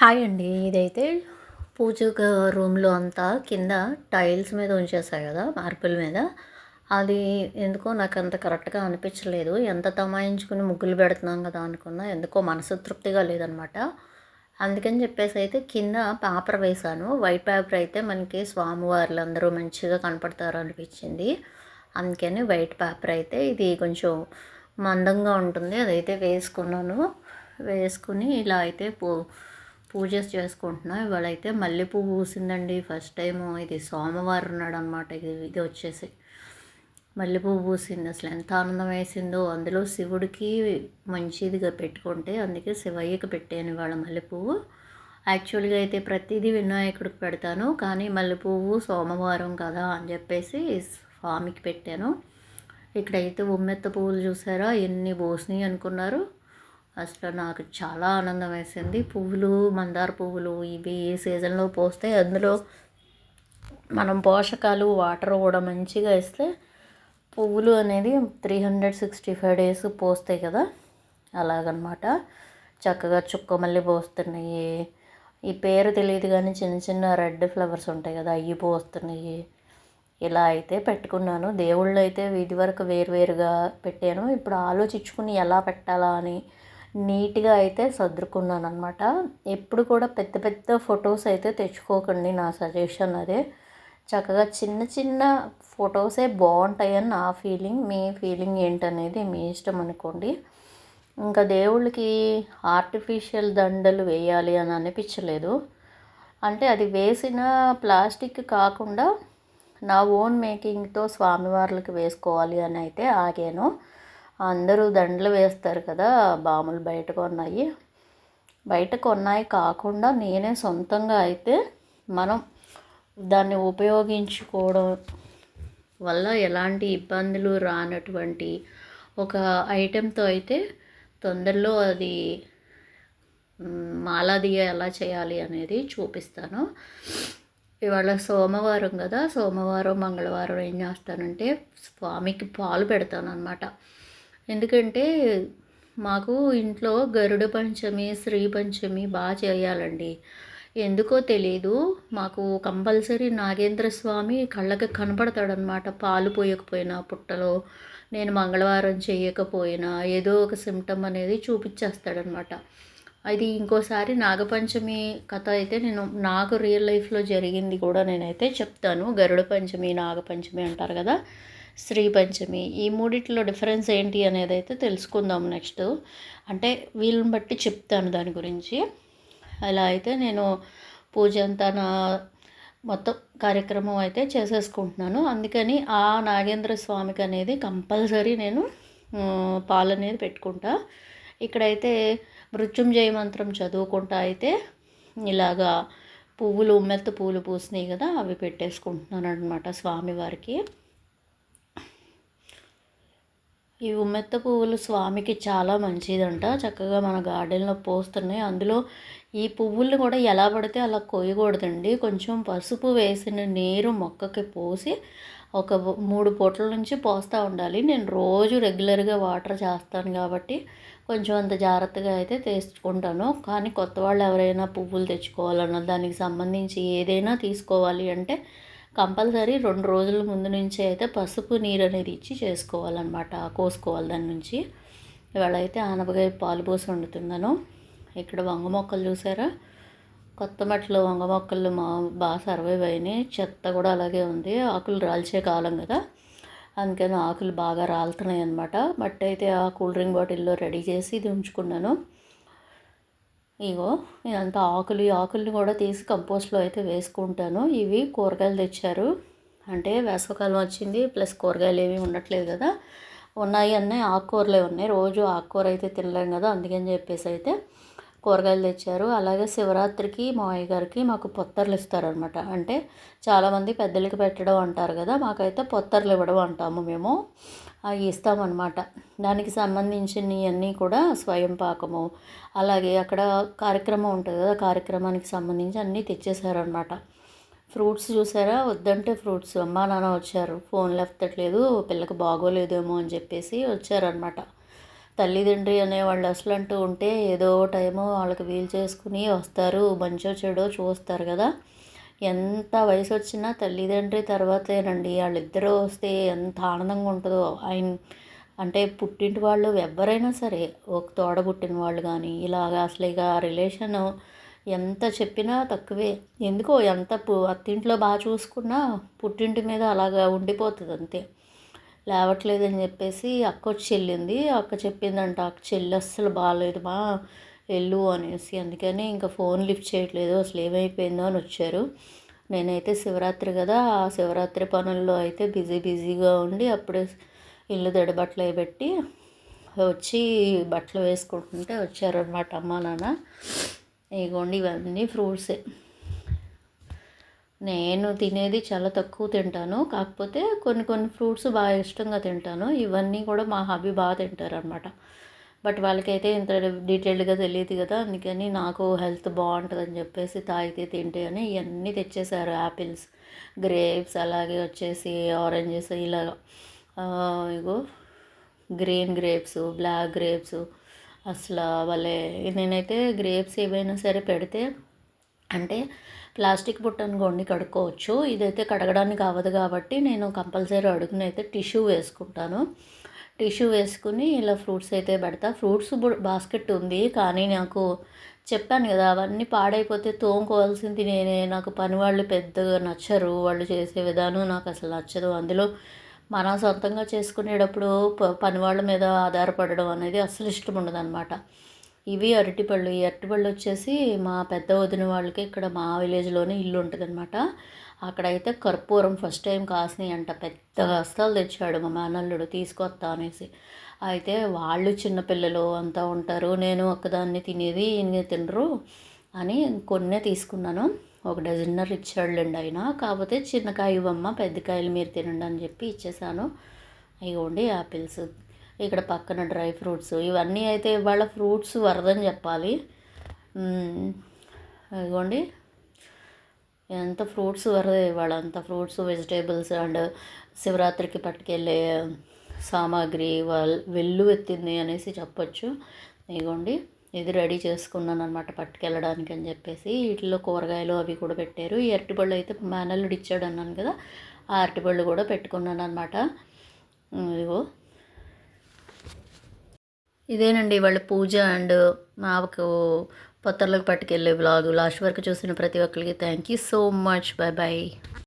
Hi అండి. ఇదైతే పూజ రూమ్లో అంతా కింద టైల్స్ మీద ఉంచేసాయి కదా మార్బుల్ మీద. అది ఎందుకో నాకు అంత కరెక్ట్గా అనిపించలేదు. ఎంత తమాయించుకుని ముగ్గులు పెడుతున్నాం కదా అనుకున్నా ఎందుకో మనసు తృప్తిగా లేదనమాట. అందుకని చెప్పేసి అయితే కింద పేపర్ వేశాను. వైట్ పేపర్ అయితే మనకి స్వామివార్లు అందరూ మంచిగా కనపడతారు అనిపించింది. అందుకని వైట్ పేపర్ అయితే ఇది కొంచెం మందంగా ఉంటుంది. అదైతే వేసుకున్నాను. వేసుకుని ఇలా అయితే పూ పూజస్ చేసుకుంటున్నాం. ఇవాళ అయితే పూసిందండి. ఫస్ట్ టైం ఇది సోమవారం ఉన్నాడు అనమాట ఇది ఇది వచ్చేసి మల్లెపూ పూసింది. అసలు ఎంత ఆనందం వేసిందో. అందులో శివుడికి మంచిదిగా పెట్టుకుంటే అందుకే శివయ్యకి పెట్టాను ఇవాళ మల్లెపువ్వు యాక్చువల్గా అయితే ప్రతిదీ వినాయకుడికి పెడతాను. కానీ మల్లెపువ్వు సోమవారం కదా అని చెప్పేసి స్వామికి పెట్టాను. ఇక్కడైతే ఉమ్మెత్త పువ్వులు చూసారా? ఎన్ని పోసినాయి అనుకున్నారు? అసలు నాకు చాలా ఆనందం వేసింది. పువ్వులు మందార పువ్వులు ఇవి ఏ సీజన్లో పోస్తే అందులో మనం పోషకాలు వాటర్ కూడా మంచిగా ఇస్తే పువ్వులు అనేది three hundred sixty five days పోస్తాయి కదా అలాగనమాట. చక్కగా చుక్క మళ్ళీ పోస్తున్నాయి. ఈ పేరు తెలియదు కానీ చిన్న చిన్న రెడ్ ఫ్లవర్స్ ఉంటాయి కదా అవి పోస్తున్నాయి. ఇలా అయితే పెట్టుకున్నాను. దేవుళ్ళు అయితే ఇది వరకు వేరువేరుగా పెట్టాను. ఇప్పుడు ఆలోచించుకుని ఎలా పెట్టాలా అని నీట్గా అయితే సర్దుకున్నాను అనమాట ఎప్పుడు కూడా పెద్ద పెద్ద ఫొటోస్ అయితే తెచ్చుకోకండి నా సజెషన్ అదే. చక్కగా చిన్న చిన్న ఫొటోసే బాగుంటాయని నా ఫీలింగ్ మీ ఫీలింగ్ ఏంటనేది మీ ఇష్టం అనుకోండి. ఇంకా దేవుళ్ళకి ఆర్టిఫిషియల్ దండలు వేయాలి అని అనిపించలేదు. అంటే అది వేసిన ప్లాస్టిక్ కాకుండా నా ఓన్ మేకింగ్తో స్వామివార్లకి వేసుకోవాలి అని అయితే ఆగాను. అందరూ దండలు వేస్తారు కదా బాములు బయట కొన్నాయి. బయట కొన్నాయి కాకుండా నేనే సొంతంగా అయితే మనం దాన్ని ఉపయోగించుకోవడం వల్ల ఎలాంటి ఇబ్బందులు రానటువంటి ఒక ఐటెంతో అయితే తొందరలో అది మ్, మాలాదియ ఎలా చేయాలి అనేది చూపిస్తాను. ఇవాళ సోమవారం కదా సోమవారం మంగళవారం ఏం చేస్తానంటే స్వామికి పాలు పెడతాను అనమాట ఎందుకంటే మాకు ఇంట్లో గరుడ పంచమి శ్రీ పంచమి బాగా చేయాలండి. ఎందుకో తెలియదు మాకు కంపల్సరీ నాగేంద్ర స్వామి కళ్ళకి కనపడతాడనమాట పాలు పోయకపోయినా పుట్టలో నేను మంగళవారం చేయకపోయినా ఏదో ఒక సిమ్టమ్ అనేది చూపించేస్తాడనమాట అది ఇంకోసారి నాగపంచమి కథ అయితే నేను నాకు రియల్ లైఫ్లో జరిగింది కూడా నేనైతే చెప్తాను. గరుడ పంచమి నాగపంచమి అంటారు కదా శ్రీ పంచమి ఈ మూడిట్లో డిఫరెన్స్ ఏంటి అనేది అయితే తెలుసుకుందాం నెక్స్ట్. అంటే వీళ్ళని బట్టి చెప్తాను దాని గురించి. అలా అయితే నేను పూజ అంతా నా మొత్తం కార్యక్రమం అయితే చేసేసుకుంటున్నాను. అందుకని ఆ నాగేంద్ర స్వామికి అనేది కంపల్సరీ నేను పాలు అనేది పెట్టుకుంటా. ఇక్కడైతే మృత్యుంజయ మంత్రం చదువుకుంటా అయితే ఇలాగా పువ్వులు ఉమ్మెత్త పువ్వులు పూసినాయి కదా అవి పెట్టేసుకుంటున్నాను అనమాట స్వామివారికి. ఈ ఉమ్మెత్త పువ్వులు స్వామికి చాలా మంచిదంట. చక్కగా మన గార్డెన్లో పోస్తున్నాయి. అందులో ఈ పువ్వుల్ని కూడా ఎలా పడితే అలా కొయ్యకూడదండి. కొంచెం పసుపు వేసిన నీరు మొక్కకి పోసి ఒక మూడు పూటల నుంచి పోస్తూ ఉండాలి. నేను రోజు రెగ్యులర్గా వాటర్ చేస్తాను కాబట్టి కొంచెం అంత జాగ్రత్తగా అయితే తెచ్చుకుంటాను. కానీ కొత్త వాళ్ళు ఎవరైనా పువ్వులు తెచ్చుకోవాలన్న దానికి సంబంధించి ఏదైనా తీసుకోవాలి అంటే కంపల్సరీ రెండు రోజుల ముందు నుంచి అయితే పసుపు నీరు అనేది ఇచ్చి చేసుకోవాలన్నమాట కోసుకోవాలి దాని నుంచి. ఇవాళ అయితే ఆనపకాయ పాలు పోసి వండుతున్నాను. ఇక్కడ వంగ మొక్కలు చూసారా? కొత్త మట్టిలో వంగ మొక్కలు మా బాగా సర్వైవ్ అయినాయి చెత్త కూడా అలాగే ఉంది. ఆకులు రాల్చే కాలం కదా. అందుకని ఆకులు బాగా రాలుతున్నాయి అనమాట మట్టి అయితే ఆ కూల్ డ్రింక్ బాటిల్లో రెడీ చేసి ఇది ఉంచుకున్నాను. ఇగో ఇదంతా ఆకులు ఈ ఆకుల్ని కూడా తీసి కంపోస్ట్లో అయితే వేసుకుంటాను. ఇవి కూరగాయలు తెచ్చారు. అంటే వేసవకాలం వచ్చింది ప్లస్ కూరగాయలు ఏమీ ఉండట్లేదు కదా. ఉన్నాయి అన్నీ ఆకుకూరలే ఉన్నాయి. రోజు ఆకుకూర అయితే తినలేం కదా అందుకని చెప్పేసి అయితే కూరగాయలు తెచ్చారు. అలాగే శివరాత్రికి మావయ్య గారికి మాకు పొత్తర్లు ఇస్తారనమాట అంటే చాలామంది పెద్దలకి పెట్టడం అంటారు కదా మాకైతే పొత్తర్లు ఇవ్వడం అంటాము మేము. అవి ఇస్తామన్నమాట. దానికి సంబంధించినవన్నీ కూడా స్వయం పాకము అలాగే అక్కడ కార్యక్రమం ఉంటుంది కదా కార్యక్రమానికి సంబంధించి అన్నీ తెచ్చేసారనమాట ఫ్రూట్స్ చూసారా? వద్దంటే ఫ్రూట్స్. అమ్మా నాన్న వచ్చారు. ఫోన్ లెఫ్తట్లేదు పిల్లకి బాగోలేదేమో అని చెప్పేసి వచ్చారనమాట తల్లిదండ్రి అనేవాళ్ళు అసలు అంటూ ఉంటే ఏదో టైము వాళ్ళకి వీలు చేసుకుని వస్తారు మంచో చెడో చూస్తారు కదా. ఎంత వయసు వచ్చినా తల్లిదండ్రి తర్వాతేనండి. వాళ్ళిద్దరూ వస్తే ఎంత ఆనందంగా ఉంటుందో. ఆయన అంటే పుట్టింటి వాళ్ళు ఎవరైనా సరే ఒక తోడ పుట్టిన వాళ్ళు కానీ ఇలాగ అసలు ఇక రిలేషన్ ఎంత చెప్పినా తక్కువే. ఎందుకో ఎంత పు- అత్తింట్లో బాగా చూసుకున్నా పుట్టింటి మీద అలాగా ఉండిపోతుంది అంతే లేవట్లేదని చెప్పేసి అక్క వచ్చి వెళ్ళింది అక్క చెప్పిందంట అక్క చెల్లి అస్సలు బాగాలేదు మా వెళ్ళు అనేసి. అందుకని ఇంకా ఫోన్ లిఫ్ట్ చేయట్లేదు అసలు ఏమైపోయిందో అని వచ్చారు. నేనైతే శివరాత్రి కదా ఆ శివరాత్రి పనుల్లో అయితే బిజీ బిజీగా ఉండి అప్పుడే ఇల్లు దడబట్టలు పెట్టి వచ్చి బట్టలు వేసుకుంటుంటే వచ్చారనమాట అమ్మ నాన్న. ఇగోండి ఇవన్నీ ఫ్రూట్సే. నేను తినేది చాలా తక్కువ తింటాను. కాకపోతే కొన్ని కొన్ని ఫ్రూట్స్ బాగా ఇష్టంగా తింటాను. ఇవన్నీ కూడా మా హబీ బాగా తింటారనమాట బట్ వాళ్ళకైతే ఇంత డీటెయిల్డ్గా తెలియదు కదా. అందుకని నాకు హెల్త్ బాగుంటుందని చెప్పేసి తాగితే తింటే అని ఇవన్నీ తెచ్చేసారు యాపిల్స్ గ్రేప్స్ అలాగే వచ్చేసి ఆరెంజెస్ ఇలాగ. ఇగో గ్రీన్ గ్రేప్స్ బ్లాక్ గ్రేప్స్ అసలు వాళ్ళే నేనైతే గ్రేప్స్ ఏవైనా సరే పెడితే అంటే ప్లాస్టిక్ బుట్టను కొన్ని కడుక్కోవచ్చు. ఇదైతే కడగడానికి అవ్వదు కాబట్టి నేను కంపల్సరీ అడుగునైతే టిష్యూ వేసుకుంటాను. టిష్యూ వేసుకుని ఇలా ఫ్రూట్స్ అయితే పెడతా. ఫ్రూట్స్ బాస్కెట్ ఉంది కానీ నాకు చెప్పాను కదా అవన్నీ పాడైపోతే తోముకోవాల్సింది నేనే. నాకు పని వాళ్ళు పెద్దగా నచ్చరు. వాళ్ళు చేసే విధానం నాకు అసలు నచ్చదు. అందులో మన సొంతంగా చేసుకునేటప్పుడు ప- పని వాళ్ళ మీద ఆధారపడడం అనేది అస్సలు ఇష్టం ఉండదు అనమాట ఇవి అరటిపళ్ళు. ఈ అరటిపళ్ళు వచ్చేసి మా పెద్ద వదిన వాళ్ళకి ఇక్కడ మా విలేజ్లోనే ఇల్లు ఉంటుంది అనమాట అక్కడైతే కర్పూరం ఫస్ట్ టైం కాసినాయి అంట పెద్ద హస్తాలు తెచ్చాడు మా మేనల్లుడు తీసుకొస్తా అనేసి. అయితే వాళ్ళు చిన్నపిల్లలు అంతా ఉంటారు. నేను ఒక్కదాన్ని తినేది ఈయన తినరు అని కొన్నే తీసుకున్నాను. ఒక డజన్నర్ ఇచ్చాడులేండి ఆయన. కాకపోతే చిన్నకాయ ఇవ్వమ్మ పెద్ద కాయలు మీరు తినండి అని చెప్పి ఇచ్చేసాను. ఇవ్వండి యాపిల్స్. ఇక్కడ పక్కన డ్రై ఫ్రూట్స్. ఇవన్నీ అయితే ఇవాళ ఫ్రూట్స్ వరదని చెప్పాలి. ఇదిగోండి. ఎంత ఫ్రూట్స్ వరదే ఇవాళ. అంత ఫ్రూట్స్ వెజిటేబుల్స్ అండ్ శివరాత్రికి పట్టుకెళ్ళే సామాగ్రి వాళ్ళ వెళ్ళు ఎత్తింది అనేసి చెప్పొచ్చు. ఇదిగోండి. ఇది రెడీ చేసుకున్నాను అనమాట పట్టుకెళ్ళడానికి అని చెప్పేసి. వీటిలో కూరగాయలు అవి కూడా పెట్టారు. ఈ అరటిపళ్ళు అయితే మేనల్లుడు ఇచ్చాడు అన్నాను కదా. ఆ అరటిపళ్ళు కూడా పెట్టుకున్నాను అనమాట ఇదిగో. ఇదేనండి వాళ్ళ పూజ అండ్ మాకు పొత్తర్లకు పట్టుకెళ్ళే బ్లాగు లాస్ట్ వరకు చూసిన ప్రతి ఒక్కరికి thank you so much bye bye